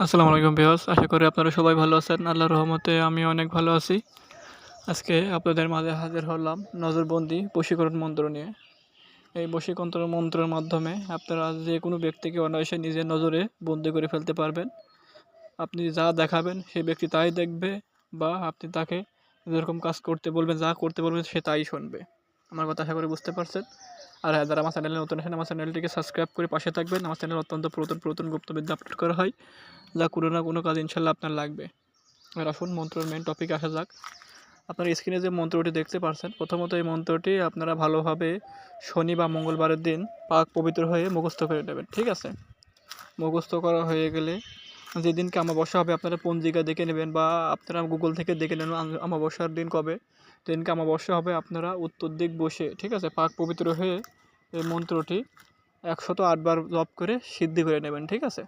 আসসালামু আলাইকুম বিহস আশা করি আপনারা সবাই ভালো আছেন। আল্লাহর রহমতে আমি অনেক ভালো আছি। আজকে আপনাদের মাঝে হাজির হলাম নজরবন্দি বশীকরণ মন্ত্র নিয়ে। এই বশীকরণ মন্ত্রের মাধ্যমে আপনারা যে কোনো ব্যক্তিকে অনায়াসে নিজের নজরে বন্দি করে ফেলতে পারবেন। আপনি যা দেখাবেন সেই ব্যক্তি তাই দেখবে বা আপনি তাকে যেরকম কাজ করতে বলবেন, যা করতে বলবেন সে তাই শুনবে। আমার কথা আশা করি বুঝতে পারছেন। আর হ্যাঁ যারা আমার চ্যানেলে নতুন আছেন, আমার চ্যানেলটিকে সাবস্ক্রাইব করে পাশে থাকবেন। আমার চ্যানেল অত্যন্ত পুরাতন পুরাতন গুপ্তবিদ্যা আপলোড করা হয়, যা কোনো না কোনো কাজ ইনশাল্লাহ আপনার লাগবে। আর আসুন, মন্ত্রের মেন টপিক আসা যাক। আপনার স্ক্রিনে যে মন্ত্রটি দেখতে পাচ্ছেন প্রথমত এই মন্ত্রটি আপনারা ভালোভাবে শনি বা মঙ্গলবারের দিন পাক পবিত্র হয়ে মুখস্থ করে নেবেন, ঠিক আছে? মুখস্থ করা হয়ে গেলে যেদিনকে আমাবস্যা হবে, আপনারা পঞ্জিকা দেখে নেবেন বা আপনারা গুগল থেকে দেখে আম- আমাবস্যার দিন কবে। যেদিনকে আমাবস্যা হবে, আপনারা উত্তর দিক বসে, ঠিক আছে, পাক পবিত্র হয়ে এই মন্ত্রটি একশত আটবার জপ করে সিদ্ধি করে নেবেন, ঠিক আছে?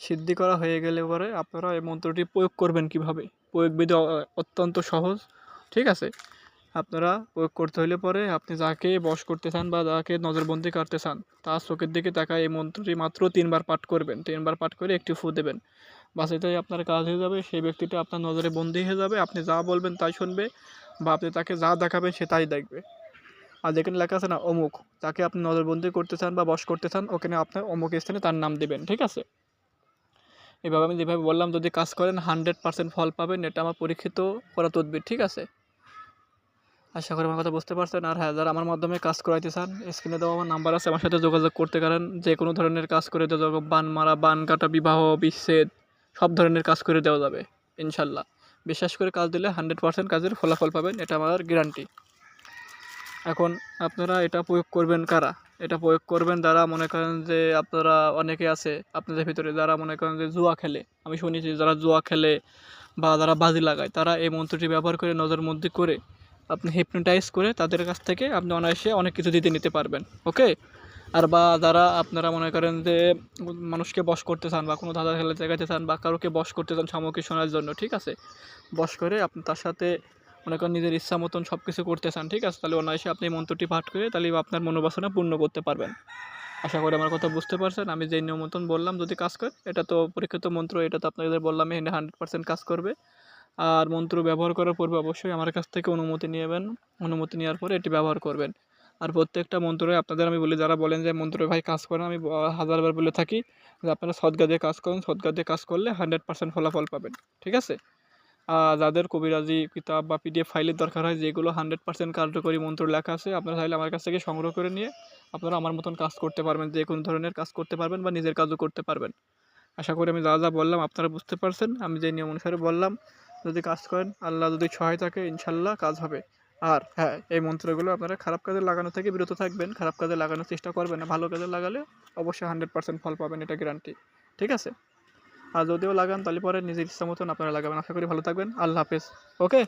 সিদ্ধি করা হয়ে গেলে পরে আপনারা এই মন্ত্রটি প্রয়োগ করবেন কীভাবে? প্রয়োগ বিধি অ- অত্যন্ত সহজ, ঠিক আছে? আপনারা প্রয়োগ করতে হলে পরে আপনি যাকে বশ করতে চান বা যাকে নজরবন্দি করতে চান, তার চোখের দিকে তাকায় এই মন্ত্রটি মাত্র তিনবার পাঠ করবেন। তিনবার পাঠ করে একটি ফু দেবেন। বাস এটাই আপনার কাজ হয়ে যাবে, সেই ব্যক্তিটা আপনার নজরে বন্দি হয়ে যাবে, আপনি যা বলবেন তাই শুনবে বা আপনি তাকে যা দেখাবেন সে তাই দেখবে। আর যেখানে লেখা আছে না, অমুক, তাকে আপনি নজরবন্দি করতে চান বা বশ করতে চান, ওখানে আপনার অমুক স্থানে তার নাম দেবেন, ঠিক আছে? এভাবে আমি যেভাবে বললাম, যদি কাজ করেন হান্ড্রেড পার্সেন্ট ফল পাবেন, এটা আমার পরীক্ষিত করা তদবির, ঠিক আছে? আশা করি আমার কথা বুঝতে পারছেন, আর হ্যাঁ যারা আমার মাধ্যমে কাজ করাইতে চান স্ক্রিনে দেওয়া আমার নাম্বার আছে, আমার সাথে যোগাযোগ করতে পারেন, যে কোনো ধরনের কাজ করে দেওয়া যাবে, বান মারা, বান কাটা, বিবাহ, বিচ্ছেদ, সব ধরনের কাজ করে দেওয়া যাবে, ইনশাল্লাহ। বিশ্বাস করে কাজ দিলে হান্ড্রেড পার্সেন্ট কাজের ফলাফল পাবেন, এটা আমার গ্যারান্টি এখন আপনারা এটা প্রয়োগ করবেন কারা? এটা প্রয়োগ করবেন যারা মনে করেন যে আপনারা অনেকে আছে, আপনাদের ভিতরে যারা মনে করেন যে জুয়া খেলে, আমি শুনেছি যারা জুয়া খেলে বা যারা বাজি লাগায়, তারা এই মন্ত্রটি ব্যবহার করে নজরবন্দি করে আপনি হিপনোটাইজ করে তাদের কাছ থেকে আপনি অনায়াসে অনেক কিছু দিতে নিতে পারবেন ওকে আর বা যারা আপনারা মনে করেন যে মানুষকে বশ করতে চান বা কোনো ধাঁধা খেলা দেখাতে চান বা কারোকে বশ করতে চান সামগ্রী শোনার জন্য, ঠিক আছে? বশ করে আপনি তার সাথে মনে করেন নিজের ইচ্ছা মতন সব কিছু করতে চান, ঠিক আছে? তাহলে অনায়াসে আপনি মন্ত্রটি পাঠ করে তাহলে আপনার মনোবাসনা পূর্ণ করতে পারবেন। আশা করি আমার কথা বুঝতে পারছেন। আমি যেই নিয়ম মতন বললাম, যদি কাজ করে এটা তো পরীক্ষিত মন্ত্র, এটা তো আপনাদের বললাম, এখানে হান্ড্রেড পার্সেন্ট কাজ করবে। আর মন্ত্র ব্যবহার করার পূর্বে অবশ্যই আমার কাছ থেকে অনুমতি নেবেন। অনুমতি নেওয়ার পরে এটি ব্যবহার করবেন। আর প্রত্যেকটা মন্ত্রে আপনাদের আমি বলি, যারা বলেন যে, মন্ত্রে, ভাই, কাজ করেন, আমি হাজারবার বলে থাকি যে, আপনারা সদগা দিয়ে কাজ করেন। সদগা দিয়ে কাজ করলে হান্ড্রেড পার্সেন্ট ফলাফল পাবেন, ঠিক আছে? যাদের কবিরাজি কিতাব বা পিডিএফ ফাইলের দরকার হয়, যেগুলো হান্ড্রেড পার্সেন্ট কার্যকরী মন্ত্র লেখা আছে, আপনারা চাইলে আমার কাছ থেকে সংগ্রহ করে নিয়ে আপনারা আমার মতন কাজ করতে পারবেন, যে কোনো ধরনের কাজ করতে পারবেন বা নিজের কাজও করতে পারবেন। আশা করি আমি যা যা বললাম আপনারা বুঝতে পারছেন, আমি যে নিয়ম অনুসারে বললাম, যদি কাজ করেন, আল্লাহ যদি সহায় থাকে ইনশাল্লাহ কাজ হবে। আর হ্যাঁ এই মন্ত্রগুলো আপনারা খারাপ কাজে লাগানো থেকে বিরত থাকবেন, খারাপ কাজে লাগানোর চেষ্টা করবেন না, ভালো কাজে লাগালে অবশ্যই হান্ড্রেড পার্সেন্ট ফল পাবেন, এটা গ্যারান্টি ঠিক আছে? আর যদিও লাগান, তাহলে পরে নিজের ইচ্ছা মতন আপনারা লাগাবেন। আশা করি ভালো থাকবেন। আল্লাহ হাফেজ। ওকে?